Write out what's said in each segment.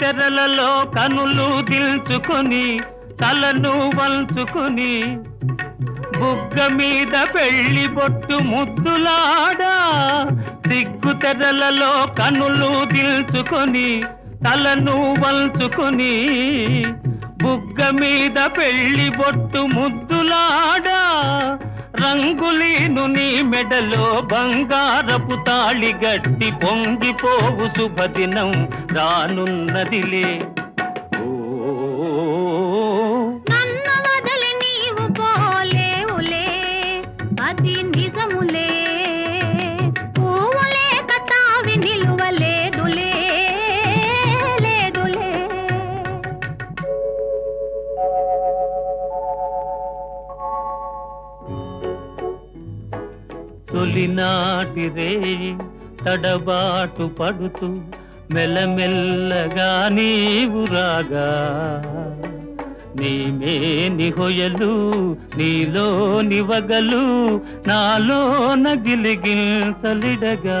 తెరలలో కనులు దిల్చుకొని తలను వంచుకొని బుగ్గ మీద పెళ్ళి బొట్టు ముద్దులాడా? సిగ్గు తెరలలో కనులు దిల్చుకొని తలను వల్చుకొని బుగ్గ మీద పెళ్ళి బొట్టు ముద్దులాడా? రంగులేను నీ మెడలో బంగారపు తాళి గట్టి పొంగిపోవు శుభదినం రానున్నదిలే. తొలినాటి తడబాటు పడుతూ మెల్లమెల్లగా నీవు రాగా. నీమే నిహొయలు నీలో నివగలు నాలో నగిలిగిల్ తలిడగా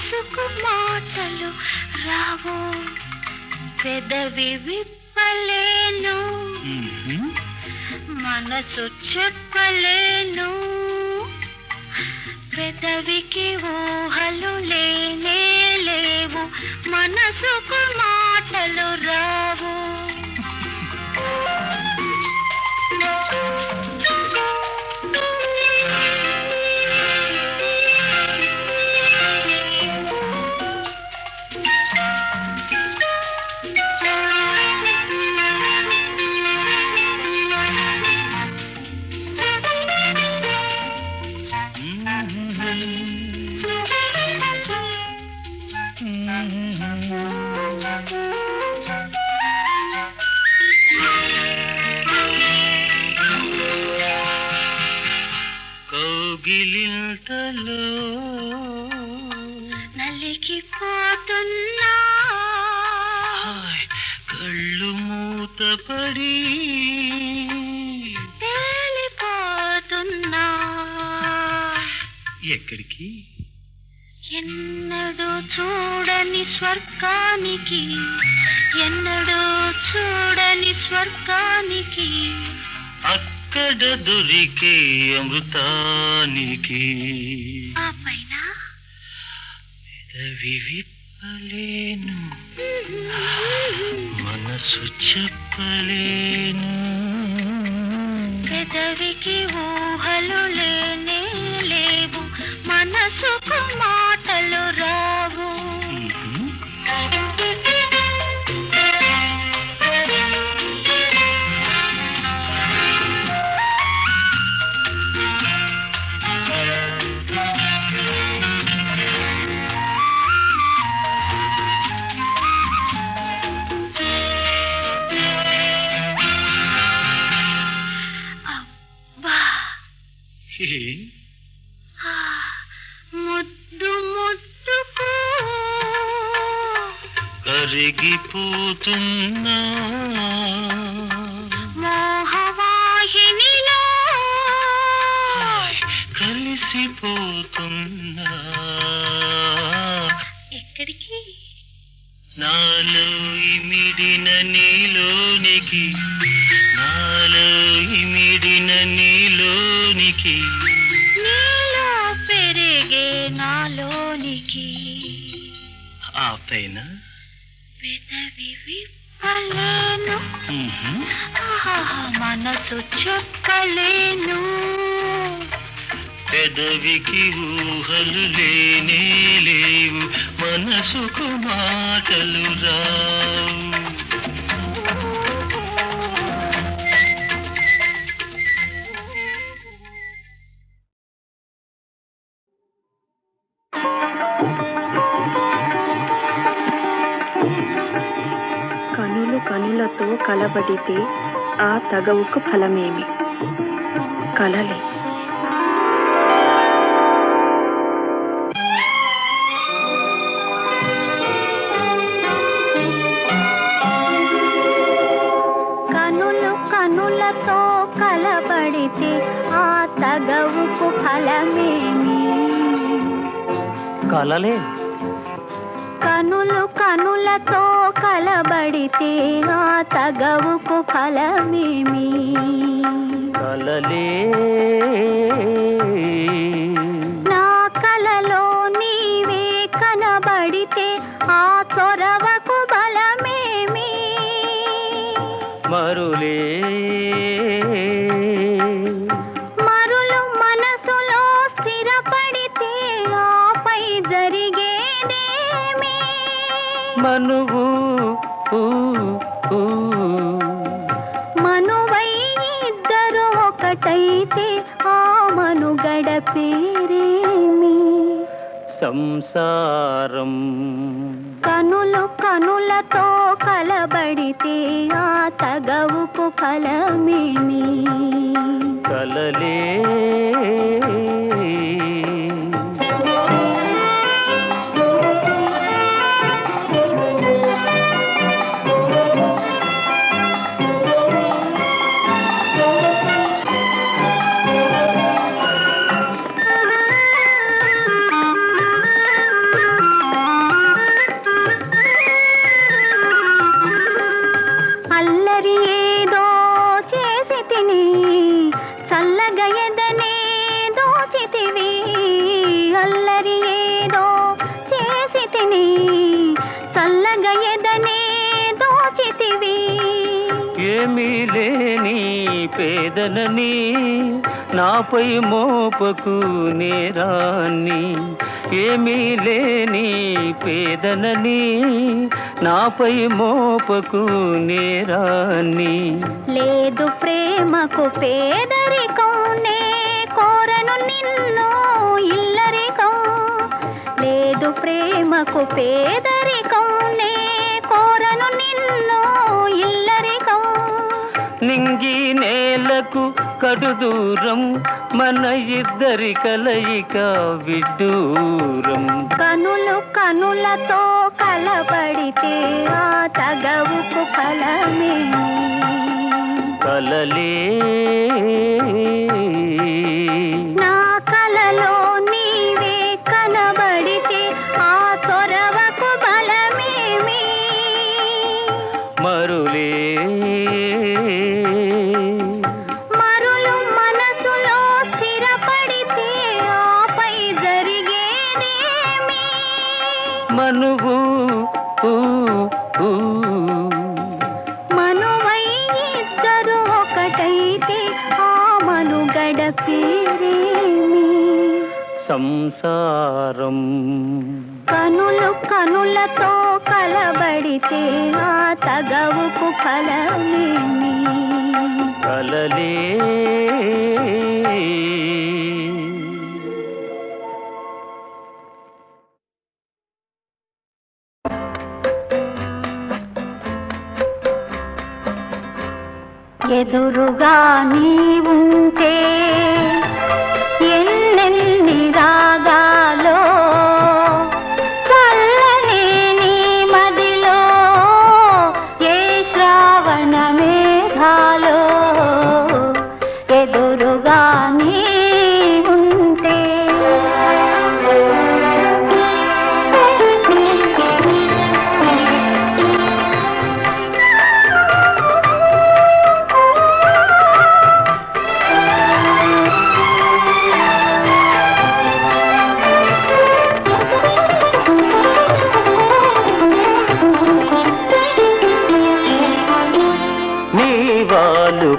మనసుకు మాటలు రావు. పెదవి విప్పలేను. మనసు చెప్పలేను పెదవికి ఊహలు లేనే లేవు. మనసుకు కళ్ళు మూతపడి తేలిపోతున్నా. ఎక్కడికి? ఎన్నడూ చూడని స్వర్గానికి ఎన్నడూ చూడని స్వర్గానికి అక్కడ దొరికే అమృతానికి. ఆ పైన పెదవి చెప్పలేను. మనసు చెప్పలేను. నాలో ఇమిడిన నీలోనికి నాలో ఇమిడిన నీలోనికి. నీలో పెరిగే నాలోనికి. ఆ పైన మనసు చెప్పలేను పెదవికి ఊహలు లేనే లేవు మనసుకు మాటలు రావు. కనులు కనులతో కలబడితే ఆ తగవుకు ఫలమేమి? కలలే. కలలే. కనులు కనులతో కలబడితే ఆ తగవుకు ఫలమేమి? కలలే. నా కలలో నీవే కనబడితే ఆ చొరవకు మనువు. మనువై ఇద్దరు ఒకటైతే ఆ మనుగడ పేరేమి? సంసారం. కనులు కనులతో కలబడితే ఆ తగవుకు ఫలమేమి? నాపై మోపకు నేరాన్ని ఏమీ లేని పేదనని నాపై మోపకు నేరాన్ని లేదు ప్రేమకు పేదరికం నే కోరను నిన్ను ఇల్లరికం. లేదు ప్రేమకు పేదరికం నే కోరను నిన్ను ఇల్లరికం. నింగి నేలకు కడు దూరం మన ఇద్దరి కలయిక విడ్డూరం. కనులు కనులతో కలబడితే ఆ తగవుకు ఫలమే. కలలే. నా కలలో ఎదురుగా నీవుంటే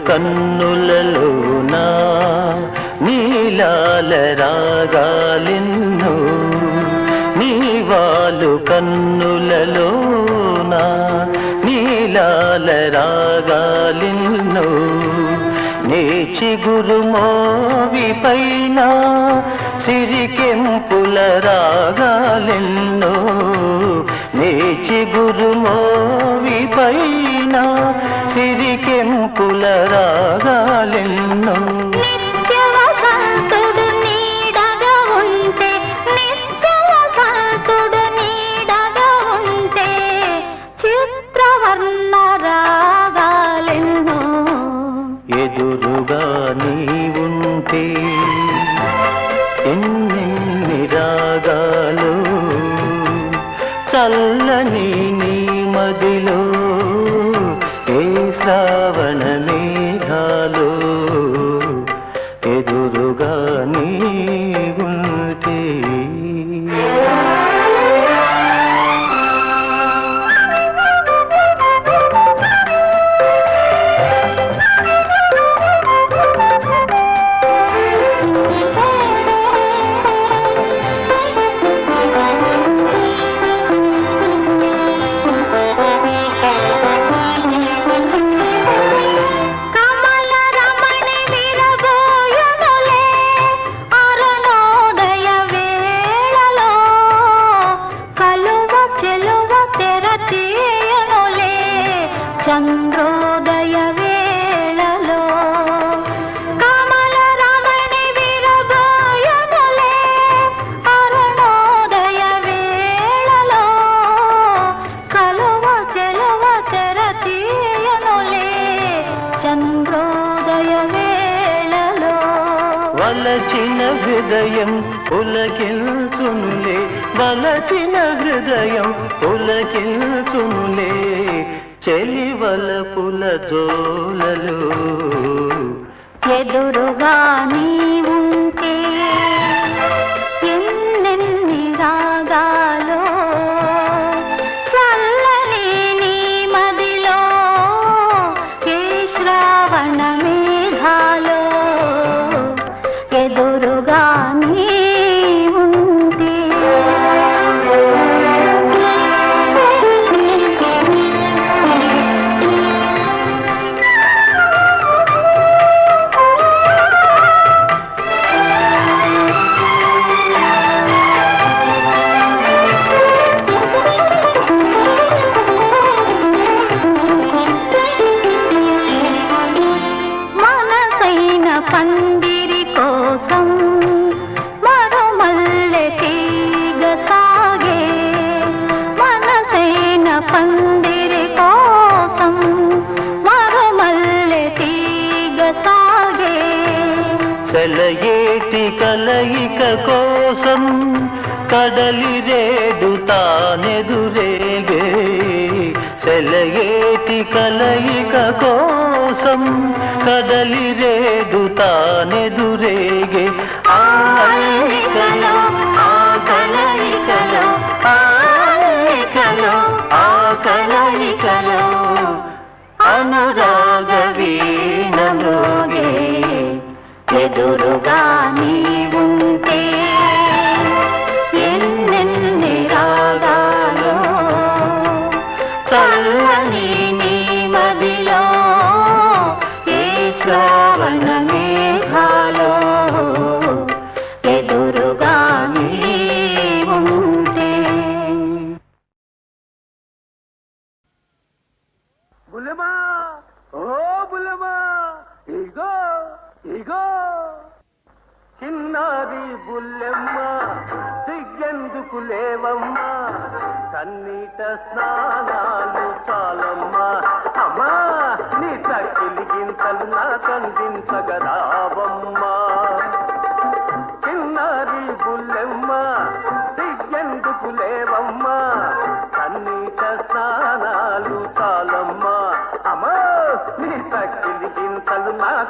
కన్నులలోన నీలాల రాగాలెన్నో నీవాలు కన్నులలోన నీలాల రాగాలిన్ను నీ చిగురు మోవి పైన సిరికెంపుల రాగాలిన్ను నీ చిగురు మోవి రాగాలెన్నో వలచిన హృదయం పులకిల్చునులే చెలివల పుల జోలలు ఎదురుగా నీవు సిగ్గెందుకు లేవమ్మా. సన్నిట స్నానాలు చాలమ్మా. అమ్మా నీ తక్కిలి గింతలు నా కందించగరావమ్మా చిన్నారి బుల్లెమ్మ సిగ్గెందుకు లేవమ్మా. సన్నిట స్నానాలు చాలమ్మా. అమ్మా నీ తక్కిలి గింతలు నా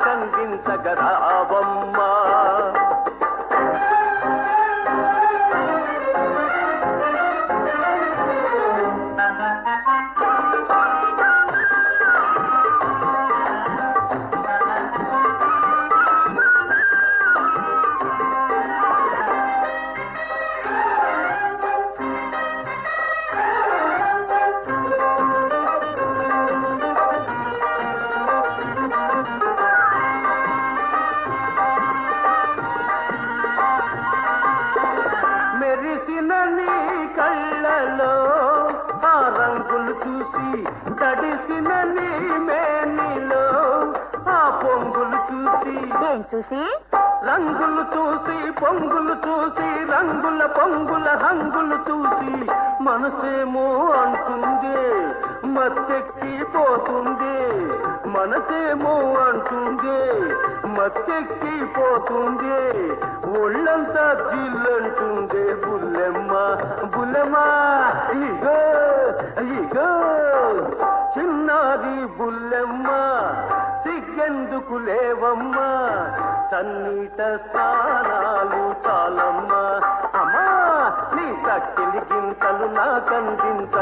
చూసి? రంగులు చూసి పొంగులు చూసి రంగుల పొంగుల హంగులు చూసి మనసేమో అంటుంది మత్తెక్కి పోతుంది మనసేమో అంటుంది మత్తెక్కి పోతుంది ఒళ్ళంతా జిల్లంటుంది సిగ్గెందుకు లేవమ్మా. సన్నీట స్నానాలు చాలమ్మా. అమ్మా నీ తక్కిలి గింతలు నాకందించగరావమ్మా.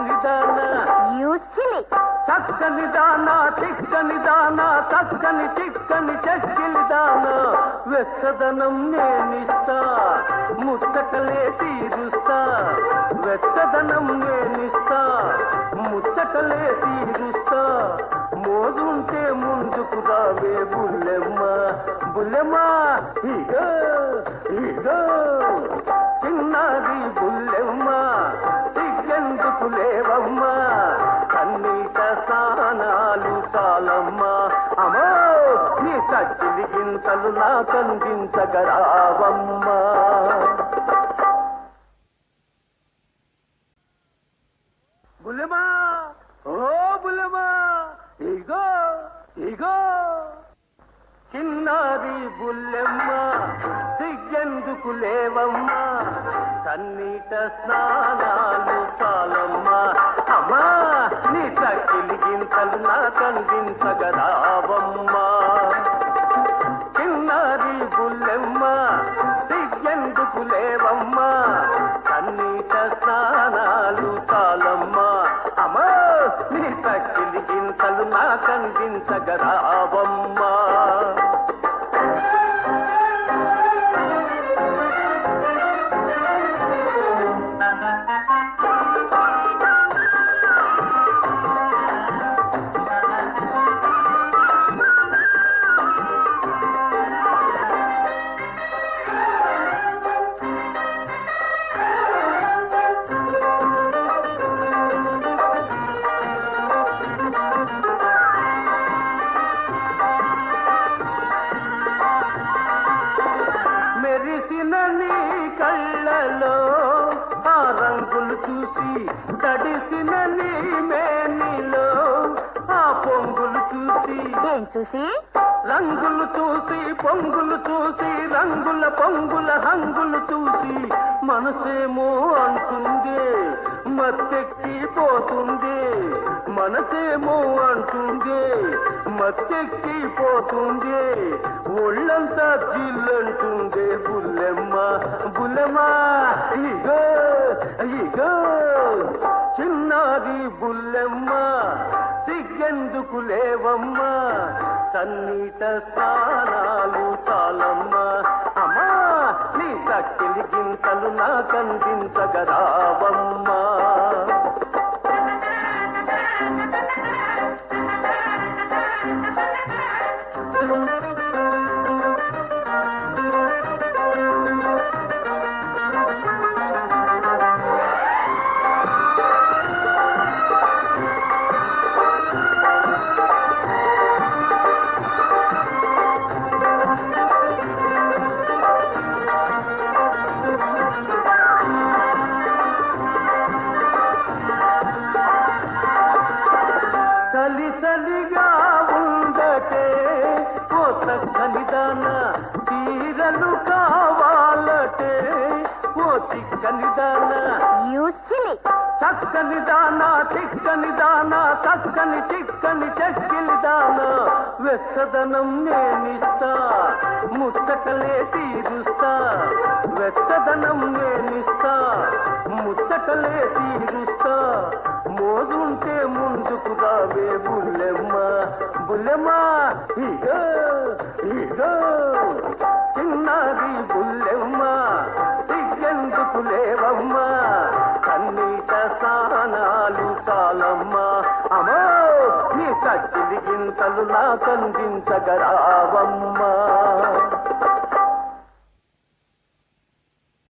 చిక్కని దాన యూసిలి చక్కని దానా చిక్కని దానా చక్కని చిక్కని చెక్కిలి దానా వెచ్చదనం నేనిస్తా ముచ్చటలే తీరుస్తా. వెచ్చదనం నేనిస్తా ముచ్చటలే తీరుస్తా. మోదుంటే ముందుకు రావే బుల్లెమ్మ బుల్లెమ్మ. ఇగో ఇగో చిన్నది తక్కిలి గింతలు కందించగరావమ్మా చూసి తడిసిన నీ మేనిలో ఆ పొంగులు చూసి ఏం చూసి? రంగులు చూసి పొంగులు చూసి రంగుల పొంగుల హంగులు చూసి మనసేమో అంటుంది మత్తెక్కి పోతుంది. మనసేమో అంటుంది మత్తెక్కి పోతుంది ఒళ్ళంతా చిల్లంటుంది బుల్లెమ్మ బుల్లెమ్మ ఇగో ఇగో. చిన్నది బుల్లెమ్మ సిగ్గెందుకు లేవమ్మ సన్నిత స్థానాలు చాలమ్మ. అమ్మా నీ తక్కిలి గింతలు నాకందించగరావమ్మా. చిక్కని దాన చక్కని దాన చిక్కని దాన చక్కని చిక్కని చెక్కిలి దాన వెచ్చదనం నేనిస్తా ముచ్చటలే తీరుస్తా. వెచ్చదనం నేనిస్తా ముచ్చటలే తీరుస్తా. మోదుంటే ముందుకు రావే బుల్లెమ్మ. బుల్లెమ్మ ఇగో ఇగో చిన్నది బుల్లెమ్మ సిగ్గెందుకు లేవమ్మా. కన్నీట స్నానాలు చాలమ్మా. అమ్మో నీ కచ్చిలి గింతలు నాకందించగరావమ్మా